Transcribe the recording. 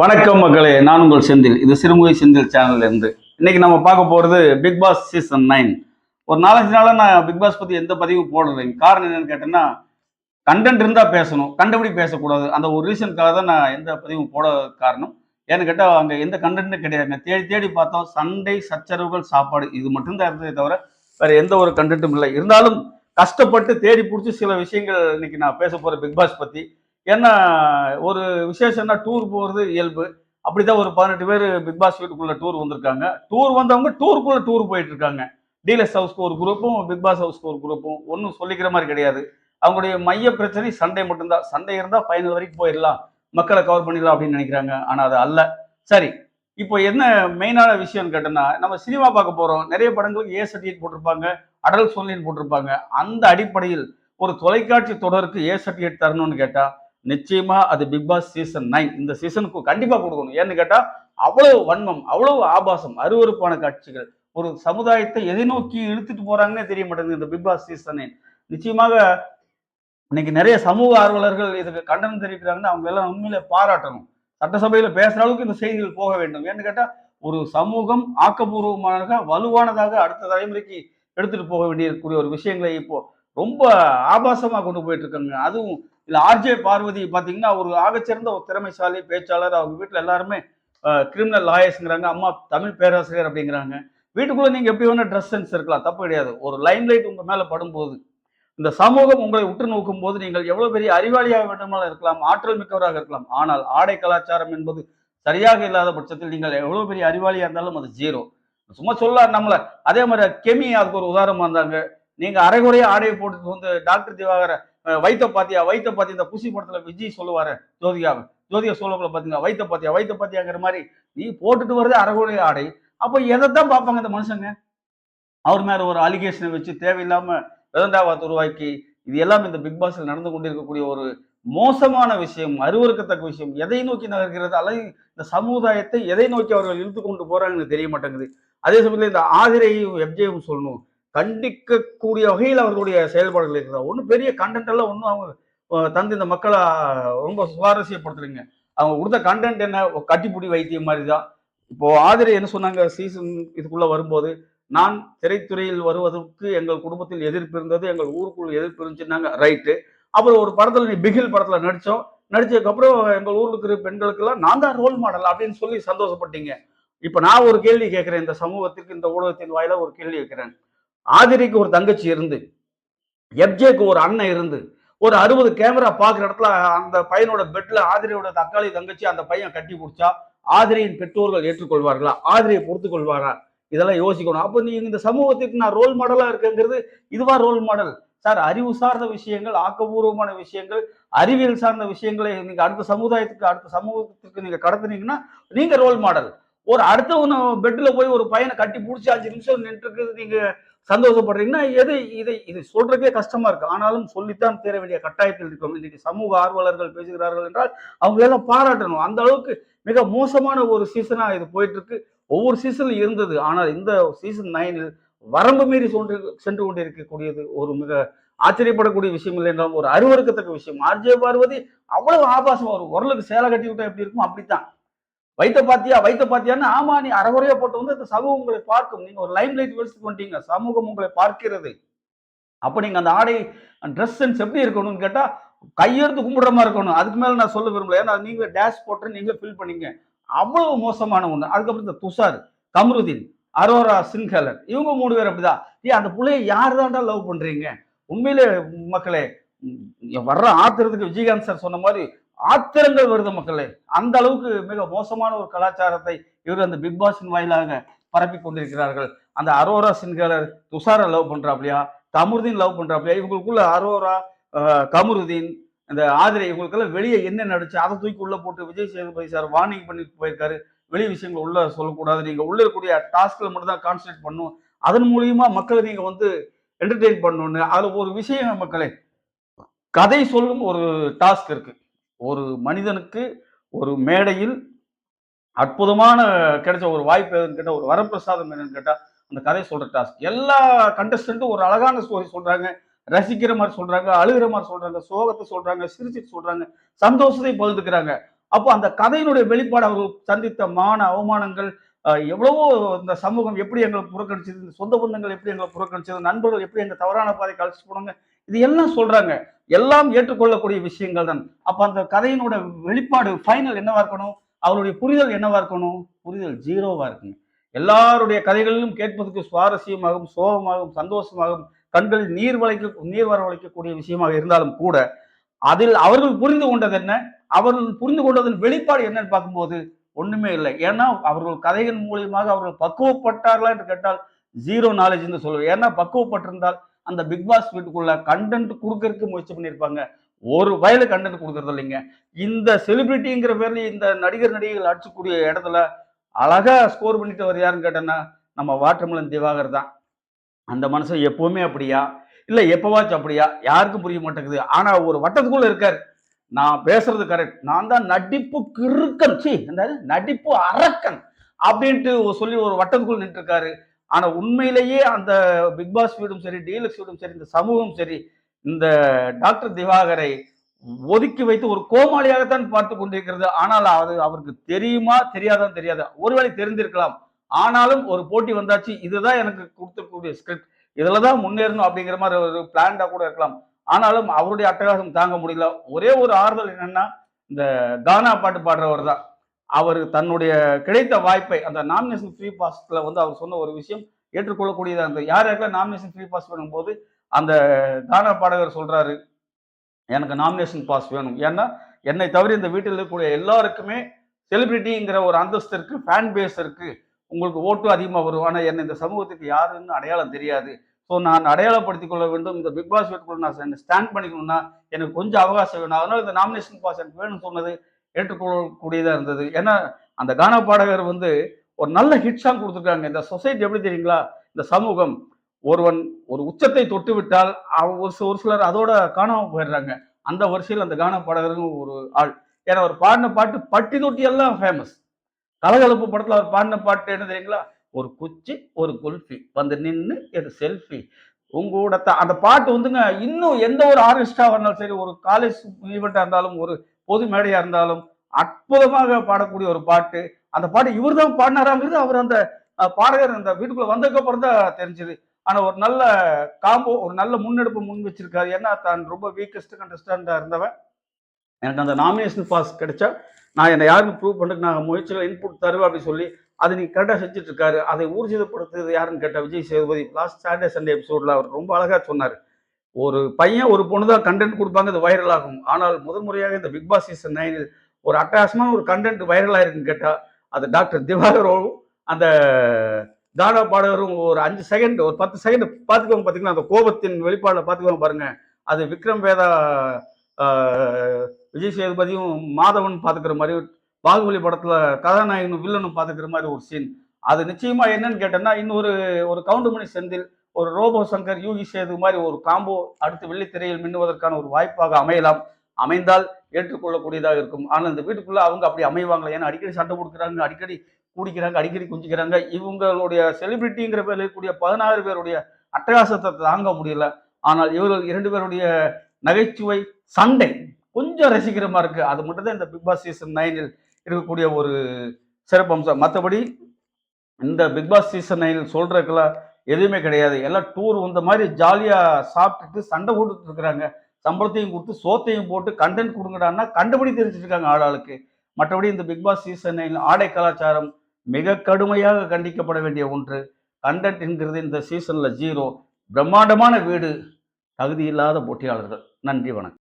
வணக்கம் மக்களே நான் உங்கள் செந்தில். இது சிறுமுகை செந்தில் சேனல்ல இருந்து. இன்னைக்கு நம்ம பார்க்க போறது பிக் பாஸ் சீசன் நைன் ஒரு நாலஞ்சு நாளா நான் பிக் பாஸ் பத்தி எந்த பதிவும் போடுறேன் காரணம் என்னன்னு கேட்டேன்னா கண்டென்ட் இருந்தா பேசணும் கண்டபடி பேசக்கூடாது. அந்த ஒரு ரீசனுக்காக தான் நான் எந்த பதிவும் போட காரணம். ஏன்னு கேட்டால் அங்கே எந்த கண்டென்ட்டும் கிடையாதுங்க. தேடி தேடி பார்த்தோம் சண்டை சச்சரவுகள் சாப்பாடு இது மட்டும்தான் இருந்ததே தவிர வேற எந்த ஒரு கண்டென்ட்டும் இல்லை. இருந்தாலும் கஷ்டப்பட்டு தேடி பிடிச்சி சில விஷயங்கள் இன்னைக்கு நான் பேச போகிறேன் பிக் பாஸ் பற்றி ஏன்னா ஒரு விசேஷம்னா டூர் போகிறது இயல்பு. அப்படிதான் ஒரு பதினெட்டு பேர் பிக் பாஸ் வீட்டுக்குள்ள டூர் வந்திருக்காங்க. டூர் வந்தவங்க டூருக்குள்ள டூர் போயிட்டு இருக்காங்க டீலர்ஸ் ஹவுஸ்க்கு ஒரு குரூப்பும் பிக் பாஸ் ஹவுஸ்க்கு ஒரு குரூப்பும் ஒன்றும் சொல்லிக்கிற மாதிரி கிடையாது. அவங்களுடைய மைய பிரச்சனை சண்டை மட்டும்தான். சண்டை இருந்தால் ஃபைனல் வரைக்கும் போயிடலாம். மக்களை கவர் பண்ணிடலாம் அப்படின்னு நினைக்கிறாங்க. ஆனால் அது அல்ல. சரி இப்போ என்ன மெயினான விஷயம்னு கேட்டோம்னா நம்ம சினிமா பார்க்க போகிறோம் நிறைய படங்களுக்கு ஏ சர்டிஃபிகேட் போட்டிருப்பாங்க. அடல் சொல்லின்னு போட்டிருப்பாங்க. அந்த அடிப்படையில் ஒரு தொலைக்காட்சி தொடருக்கு ஏ சர்டிஃபிகேட் தரணும்னு கேட்டால் நிச்சயமா அது பிக் பாஸ் சீசன் நைன் இந்த சீசனுக்கு கண்டிப்பா கொடுக்கணும். ஏன்னு கேட்டா அவ்வளவு வன்மம் அவ்வளவு ஆபாசம் அருவருப்பான காட்சிகள். ஒரு சமுதாயத்தை எதை நோக்கி இழுத்துட்டு போறாங்கன்னே தெரிய மாட்டேங்குது இந்த பிக் பாஸ் சீசன் நைன் நிச்சயமாக இன்னைக்கு நிறைய சமூக ஆர்வலர்கள் இதுக்கு கண்டனம் தெரிவிக்கிறாங்கன்னா அவங்க எல்லாம் உண்மையில பாராட்டணும். சட்டசபையில பேசுற அளவுக்கு இந்த செய்திகள் போக வேண்டும். ஏன்னு கேட்டா ஒரு சமூகம் ஆக்கப்பூர்வமாக வலுவானதாக அடுத்த தலைமுறைக்கு எடுத்துட்டு போக வேண்டியிருக்கக்கூடிய ஒரு விஷயங்களை இப்போ ரொம்ப ஆபாசமா கொண்டு போயிட்டு இருக்காங்க. அதுவும் இல்ல ஆர்ஜே பார்வதி பாத்தீங்கன்னா ஒரு ஆகச்சிறந்த ஒரு திறமைசாலி பேச்சாளர். அவங்க வீட்டுல எல்லாருமே கிரிமினல் லாயர்ஸ்ங்கிறாங்க அம்மா தமிழ் பேராசிரியர் அப்படிங்கிறாங்க. வீட்டுக்குள்ள நீங்க எப்படி வேணா ட்ரெஸ் சென்ஸ் இருக்கலாம். தப்பு கிடையாது. ஒரு லைம் லைட் உங்க மேல படும்போது இந்த சமூகம் உங்களை உற்று நோக்கும் போது நீங்கள் எவ்வளவு பெரிய அறிவாளியாக வேண்டுமானால் இருக்கலாம். ஆற்றல் மிக்கவராக இருக்கலாம். ஆனால் ஆடை கலாச்சாரம் என்பது சரியாக இல்லாத பட்சத்தில் நீங்கள் எவ்வளவு பெரிய அறிவாளியா இருந்தாலும் அது ஜீரோ சும்மா சொல்ல நம்மளை. அதே மாதிரி கெமி அதுக்கு ஒரு உதாரணமாக இருந்தாங்க. நீங்க அரைகுறையாக ஆடையை போட்டு வந்து டாக்டர் திவாகரை வைத்த பாத்தியா வைத்த பாத்தி இந்த புசி படத்துல விஜய் சொல்லுவாரு ஜோதிகாவை ஜோதிகா சோழக்குள்ள பாத்தீங்க வைத்த பாத்தியா வைத்த பாத்தியாங்கிற மாதிரி நீ போட்டுட்டு வருது அரைகுறை ஆடை. அப்போ எதைத்தான் பார்ப்பாங்க இந்த மனுஷங்க? அவர் மேல ஒரு அலிகேஷனை வச்சு தேவையில்லாம விதண்டாவாத் உருவாக்கி இது எல்லாம் இந்த பிக் பாஸ்ல நடந்து கொண்டிருக்கக்கூடிய ஒரு மோசமான விஷயம் அருவருக்கத்தக்க விஷயம். எதை நோக்கி நகர்கிறது? அல்லது இந்த சமுதாயத்தை எதை நோக்கி அவர்கள் இழுத்து கொண்டு போறாங்கன்னு தெரிய மாட்டேங்குது. அதே சமயத்தில் இந்த ஆதிரையும் எப்ஜேயும் சொல்லணும். கண்டிக்கக்கூடிய வகையில் அவர்களுடைய செயல்பாடுகள் இருக்கிறார் ஒன்றும் பெரிய கண்டென்ட் எல்லாம் ஒன்றும் அவங்க தந்து இந்த மக்களை ரொம்ப சுவாரஸ்யப்படுத்துறீங்க. அவங்க கொடுத்த கண்டென்ட் என்ன? கட்டிப்பிடி கட்டிப்புடி வைத்தியம் மாதிரி தான் இப்போ ஆதிரை என்ன சொன்னாங்க? சீசன் இதுக்குள்ள வரும்போது நான் திரைத்துறையில் வருவதற்கு எங்கள் குடும்பத்தில் எதிர்ப்பு இருந்தது எங்கள் ஊருக்குள் எதிர்ப்பு இருந்துச்சுன்னாங்க. ரைட்டு அப்புறம் ஒரு படத்தில் நீ பிகில் படத்தில் நடித்தோம் நடித்ததுக்கப்புறம் எங்கள் ஊரில் இருக்கிற பெண்களுக்கெல்லாம் நான் தான் ரோல் மாடல் அப்படின்னு சொல்லி சந்தோஷப்பட்டீங்க. இப்போ நான் ஒரு கேள்வி கேட்குறேன். இந்த சமூகத்திற்கு இந்த ஊடகத்தின் வாயில ஒரு கேள்வி கேட்குறேன். ஆதிரிக்கு ஒரு தங்கச்சி இருந்து எப்ஜேக்கு ஒரு அண்ணன் இருந்து ஒரு அறுபது கேமரா பார்க்குற இடத்துல அந்த பையனோட பெட்ல ஆதிரியோட தக்காளி தங்கச்சி அந்த பையன் கட்டி பிடிச்சா ஆதிரியின் பெற்றோர்கள் ஏற்றுக்கொள்வார்களா? ஆதிரியை பொறுத்து கொள்வாரா? இதெல்லாம் யோசிக்கணும். அப்போ நீ இந்த சமூகத்துக்கு நான் ரோல் மாடலாக இருக்கேங்கிறது இதுவா ரோல் மாடல் சார் அறிவு சார்ந்த விஷயங்கள் ஆக்கப்பூர்வமான விஷயங்கள் அறிவியல் சார்ந்த விஷயங்களை நீங்கள் அடுத்த சமுதாயத்துக்கு அடுத்த சமூகத்துக்கு நீங்கள் கடத்துனீங்கன்னா நீங்கள் ரோல் மாடல் ஒரு அடுத்தவன பெட்டில் போய் ஒரு பையனை கட்டி பிடிச்சி அஞ்சு நிமிஷம் நின்றுருக்குது நீங்கள் சந்தோஷப்படுறீங்கன்னா எது இதை இது சொல்றதுக்கே கஷ்டமா இருக்கு. ஆனாலும் சொல்லித்தான் தீர வேண்டிய கட்டாயத்தில் இருக்கும் இன்னைக்கு சமூக ஆர்வலர்கள் பேசுகிறார்கள் என்றால் அவங்க எல்லாம் பாராட்டணும். அந்த அளவுக்கு மிக மோசமான ஒரு சீசனா இது போயிட்டு இருக்கு ஒவ்வொரு சீசன்ல இருந்தது. ஆனால் இந்த சீசன் நைனில் வரம்பு மீறி சென்று சென்று கொண்டிருக்கக்கூடியது ஒரு மிக ஆச்சரியப்படக்கூடிய விஷயம் இல்லை என்றாலும் ஒரு அருவருக்கத்தக்க விஷயம். ஆர்ஜே பார்வதி அவ்வளவு ஆபாசம் ஒரு உரலுக்கு சேலை கட்டி விட்டா எப்படி இருக்கும்? அப்படித்தான். வைத்த பாத்தியா வைத்த பாத்தியான்னு ஆமா நீ அறகுறையா போட்டு வந்து இந்த சமூகம் உங்களை பார்க்கும். நீங்க ஒரு லைம் லைட் வெளிச்சுட்டு வந்துட்டீங்க சமூகம் உங்களை பார்க்கிறது. அப்ப நீங்க அந்த ஆடை ட்ரெஸ் சென்ஸ் எப்படி இருக்கணும்னு கேட்டா கையெடுத்து கும்பிடுற மாதிரி இருக்கணும். அதுக்கு மேல நான் சொல்ல விரும்பல. ஏன்னா நீங்க டேஷ் போட்டு நீங்களே ஃபில் பண்ணீங்க. அவ்வளவு மோசமான ஒண்ணு. அதுக்கப்புறம் இந்த துஷார் கமருதீன் அரோரா சின்ஹலன் இவங்க மூணு பேர் அப்படிதான். ஏ அந்த பிள்ளைய யார் தான்டா லவ் பண்றீங்க? உண்மையிலே மக்களே வர்ற ஆத்திரத்துக்கு விஜயகாந்த் சார் சொன்ன மாதிரி ஆத்திரங்கள் வருது மக்களே. அந்த அளவுக்கு மிக மோசமான ஒரு கலாச்சாரத்தை இவர் அந்த பிக் பாஸின் வாயிலாக பரப்பி கொண்டிருக்கிறார்கள். அந்த அரோரா சின்ஹலர் துஷாரை லவ் பண்றாப்லையா? தமருதீன் லவ் பண்றாப்லையா? இவங்களுக்குள்ள அரோரா கமருதீன் இந்த ஆதிரை இவங்களுக்கெல்லாம் வெளியே என்ன நடிச்சு அதை தூக்கி உள்ள போட்டு விஜய் சேதுபதி சார் வார்னிங் பண்ணிட்டு போயிருக்காரு. வெளி விஷயங்கள் உள்ள சொல்லக்கூடாது. நீங்க உள்ள இருக்கக்கூடிய டாஸ்க்ல மட்டும் தான் கான்சன்ட்ரேட் பண்ணும் அதன் மூலியமா மக்களை நீங்க வந்து என்டர்டெயின் பண்ணணும்னு. அதுல ஒரு விஷயம் மக்களே கதை சொல்லும் ஒரு டாஸ்க் இருக்கு. ஒரு மனிதனுக்கு ஒரு மேடையில் அற்புதமான கிடைச்ச ஒரு வாய்ப்பு எதுன்னு கேட்டால் ஒரு வரப்பிரசாதம் என்னன்னு கேட்டால் அந்த கதை சொல்கிற டாஸ்க் எல்லா கண்டஸ்டண்ட்டும் ஒரு அழகான ஸ்டோரி சொல்கிறாங்க ரசிக்கிற மாதிரி சொல்கிறாங்க அழுகிற மாதிரி சொல்கிறாங்க சோகத்தை சொல்கிறாங்க சிரிச்சிட்டு சொல்கிறாங்க சந்தோஷத்தை பகிர்ந்துக்கிறாங்க. அப்போ அந்த கதையினுடைய வெளிப்பாடு அவர்கள் சந்தித்த மான அவமானங்கள் எவ்வளவோ இந்த சமூகம் எப்படி எங்களை புறக்கணிச்சது சொந்த பந்தங்கள் எப்படி எங்களை புறக்கணிச்சது நண்பர்கள் எப்படி எங்கள் தவறான பாதை கழிச்சு போனாங்க இது எல்லாம் சொல்கிறாங்க எல்லாம் ஏற்றுக்கொள்ளக்கூடிய விஷயங்கள் தான். அப்ப அந்த கதையினோட வெளிப்பாடு ஃபைனல் என்னவா இருக்கணும்? அவருடைய புரிதல் என்னவா இருக்கணும்? புரிதல் ஜீரோவா இருக்கணும். எல்லாருடைய கதைகளிலும் கேட்பதற்கு சுவாரஸ்யமாகவும் சோகமாகவும் சந்தோஷமாகவும் கண்களில் நீர் வளைக்க நீர் வரவழைக்கக்கூடிய விஷயமாக இருந்தாலும் கூட அதில் அவர்கள் புரிந்து கொண்டது என்ன? அவர்கள் புரிந்து கொண்டதன் வெளிப்பாடு என்னன்னு பார்க்கும்போது ஒண்ணுமே இல்லை. ஏன்னா அவர்கள் கதைகள் மூலியமாக அவர்கள் பக்குவப்பட்டார்களா என்று கேட்டால் ஜீரோ நாலேஜ் என்று சொல்லுவார் ஏன்னா பக்குவப்பட்டிருந்தால் அந்த பிக் பாஸ் வீட்டுக்குள்ள கண்டென்ட் கொடுக்கறதுக்கு முயற்சி பண்ணியிருப்பாங்க. ஒரு வயலு கண்டென்ட் கொடுக்கறது இல்லைங்க. இந்த செலிபிரிட்டிங்கிற பேர்ல இந்த நடிகர் நடிகைகள் அடிச்சக்கூடிய இடத்துல அழகா ஸ்கோர் பண்ணிட்டு வர யாருன்னு கேட்டேன்னா நம்ம வாட்டர்மலன் திவாகர் தான். அந்த மனுஷன் எப்பவுமே அப்படியா? இல்ல எப்பவாச்சும் அப்படியா? யாருக்கும் புரிய மாட்டேங்குது. ஆனா ஒரு வட்டத்துக்குள்ள இருக்காரு. நான் பேசுறது கரெக்ட் நான் தான் நடிப்பு கிறுக்கன். சி அந்த நடிப்பு அரக்கன். அப்படின்ட்டு சொல்லி ஒரு வட்டத்துக்குள்ள நின்று இருக்காரு ஆனா உண்மையிலேயே அந்த பிக் பாஸ் வீடும் சரி டீலக்ஸ் வீடும் சரி இந்த சமூகம் சரி இந்த டாக்டர் திவாகரை ஒதுக்கி வைத்து ஒரு கோமாளியாகத்தான் பார்த்து கொண்டிருக்கிறது. ஆனால் அது அவருக்கு தெரியுமா தெரியாதான் தெரியாது. ஒருவேளை தெரிந்திருக்கலாம். ஆனாலும் ஒரு போட்டி வந்தாச்சு. இதுதான் எனக்கு கொடுத்துருக்கக்கூடிய ஸ்கிரிப்ட் இதுல தான் முன்னேறணும் அப்படிங்கிற மாதிரி ஒரு பிளான்டா கூட இருக்கலாம். ஆனாலும் அவருடைய அட்டகாசம் தாங்க முடியல. ஒரே ஒரு ஆறுதல் என்னன்னா இந்த கானா பாட்டு பாடுறவர் தான் அவர் தன்னுடைய கிடைத்த வாய்ப்பை அந்த நாமினேஷன் ஃப்ரீ பாஸ்ல வந்து அவர் சொன்ன ஒரு விஷயம் ஏற்றுக்கொள்ளக்கூடியதாக இருந்தது. யார் யாருக்கெல்லாம் நாமினேஷன் ஃப்ரீ பாஸ் பண்ணும்போது அந்த தான பாடகர் சொல்றாரு எனக்கு நாமினேஷன் பாஸ் வேணும். ஏன்னா என்னை தவிர இந்த வீட்டில் இருக்கக்கூடிய எல்லாருக்குமே செலிபிரிட்டிங்கிற ஒரு அந்தஸ்து இருக்கு ஃபேன் பேஸ் இருக்கு. உங்களுக்கு ஓட்டு அதிகமாக வரும். ஆனால் என்ன இந்த சமூகத்துக்கு யாருன்னு அடையாளம் தெரியாது. ஸோ நான் அடையாளப்படுத்திக் கொள்ள வேண்டும். இந்த பிக் பாஸ் வீட்டுக்குள்ள நான் ஸ்டாண்ட் பண்ணிக்கணும்னா எனக்கு கொஞ்சம் அவகாசம் வேணும். அதனால இந்த நாமினேஷன் பாஸ் எனக்கு வேணும்னு சொன்னது ஏற்றுக்கொள்ளக்கூடியதாக இருந்தது. ஏன்னா அந்த கானா பாடகர் வந்து ஒரு நல்ல ஹிட் சாங் கொடுத்துருக்காங்க. இந்த சொசைட்டி எப்படி தெரியுங்களா? இந்த சமூகம். ஒருவன் ஒரு உச்சத்தை தொட்டு விட்டால் ஒரு ஒரு சிலர் அதோட காணாமல் போயிடுறாங்க. அந்த வரிசையில் அந்த கானா பாடகருங்க ஒரு ஆள். ஏன்னா அவர் பாடின பாட்டு பட்டி தொட்டி எல்லாம் ஃபேமஸ் கலகலப்பு படத்தில் அவர் பாடின பாட்டு என்ன தெரியுங்களா? ஒரு குச்சி ஒரு குல்ஃபி. வந்து நின்று ஒரு செல்ஃபி. உங்களோட த- அந்த பாட்டு வந்துங்க இன்னும் எந்த ஒரு ஆர்கெஸ்ட்ரா இருந்தாலும் சரி ஒரு காலேஜ் ஈவெண்ட்டாக இருந்தாலும் ஒரு பொது மேடையா இருந்தாலும் அற்புதமாக பாடக்கூடிய ஒரு பாட்டு. அந்த பாட்டு இவர் தான் பாடினாராங்கிறது அவர் அந்த பாடகர் அந்த வீட்டுக்குள்ள வந்ததுக்கு அப்புறம் தான் தெரிஞ்சது. ஆனா ஒரு நல்ல காம்போ ஒரு நல்ல முன்னெடுப்பு முன் வச்சிருக்காரு. ஏன்னா தான் ரொம்ப வீக்கஸ்ட் கண்டஸ்டண்டா இருந்தவன். எனக்கு அந்த நாமினேஷன் பாஸ் கிடைச்சா நான் என்னை யாருக்கும் ப்ரூவ் பண்ணுறதுக்கு நான் முயற்சிகள் இன்புட் தருவேன் அப்படின்னு சொல்லி அதை நீ கரெக்டாக செஞ்சுட்டு இருக்காரு. அதை ஊர்ஜிதப்படுத்துறது யாருன்னு கேட்டால் Vijay Sethupathi. Last Saturday Sunday எபிசோட்ல அவர் ரொம்ப அழகா சொன்னார். ஒரு பையன் ஒரு பொண்ணு தான் கண்டென்ட் கொடுப்பாங்க அது வைரல் ஆகும். ஆனால் முதன்முறையாக இந்த பிக் பாஸ் சீசன் நைனில் ஒரு அட்டாசமான ஒரு கண்டென்ட் வைரல் ஆயிருக்குன்னு கேட்டால் அது டாக்டர் திவாகரும் அந்த தானா பாடகரும் ஒரு அஞ்சு செகண்ட் ஒரு பத்து செகண்ட் பார்த்துக்கோங்க பார்த்தீங்கன்னா அந்த கோபத்தின் வெளிப்பாடில் பார்த்துக்கோங்க பாருங்க. அது விக்ரம் வேதா விஜய் சேதுபதியும் மாதவன் பார்த்துக்கிற மாதிரி பாகுபலி படத்தில் கதாநாயகனும் வில்லனும் பார்த்துக்கிற மாதிரி ஒரு சீன் அது நிச்சயமாக என்னன்னு கேட்டேன்னா இன்னொரு ஒரு கவுண்டமணி செந்தில் ஒரு ரோபோ சங்கர் யூகி சேது மாதிரி ஒரு காம்போ அடுத்து வெள்ளித்திரையில் மின்னுவதற்கான ஒரு வாய்ப்பாக அமையலாம். அமைந்தால் ஏற்றுக்கொள்ளக்கூடியதாக இருக்கும். ஆனால் இந்த வீட்டுக்குள்ள அவங்க அப்படி அமைவாங்களா? ஏன்னா அடிக்கடி சண்டை கொடுக்குறாங்க அடிக்கடி கூடிக்கிறாங்க அடிக்கடி குஞ்சிக்கிறாங்க. இவங்களுடைய செலிபிரிட்டிங்கிற பேர்ல இருக்கக்கூடிய பதினாறு பேருடைய அட்டகாசத்தை தாங்க முடியல. ஆனால் இவர்கள் இரண்டு பேருடைய நகைச்சுவை சண்டை கொஞ்சம் ரசிகரமாக இருக்கு. அது மட்டும் தான் இந்த பிக் பாஸ் சீசன் நைனில் இருக்கக்கூடிய ஒரு சிறப்பம்சம். மற்றபடி இந்த பிக் பாஸ் சீசன் நைனில் சொல்றதுக்கெல்லாம் எதுவுமே கிடையாது. எல்லாம் டூர் வந்த மாதிரி ஜாலியாக சாப்பிட்டுட்டு சண்டை போட்டுட்டு இருக்கிறாங்க. சம்பளத்தையும் கொடுத்து சோத்தையும் போட்டு கண்டென்ட் கொடுங்கடான்னா கண்டுபிடி தெரிஞ்சுட்டு இருக்காங்க ஆளாளுக்கு மற்றபடி இந்த பிக் பாஸ் ஆடை கலாச்சாரம் மிக கடுமையாக கண்டிக்கப்பட வேண்டிய ஒன்று. கண்டென்ட் என்கிறது இந்த சீசனில் ஜீரோ பிரம்மாண்டமான வீடு தகுதி இல்லாத போட்டியாளர்கள். நன்றி வணக்கம்.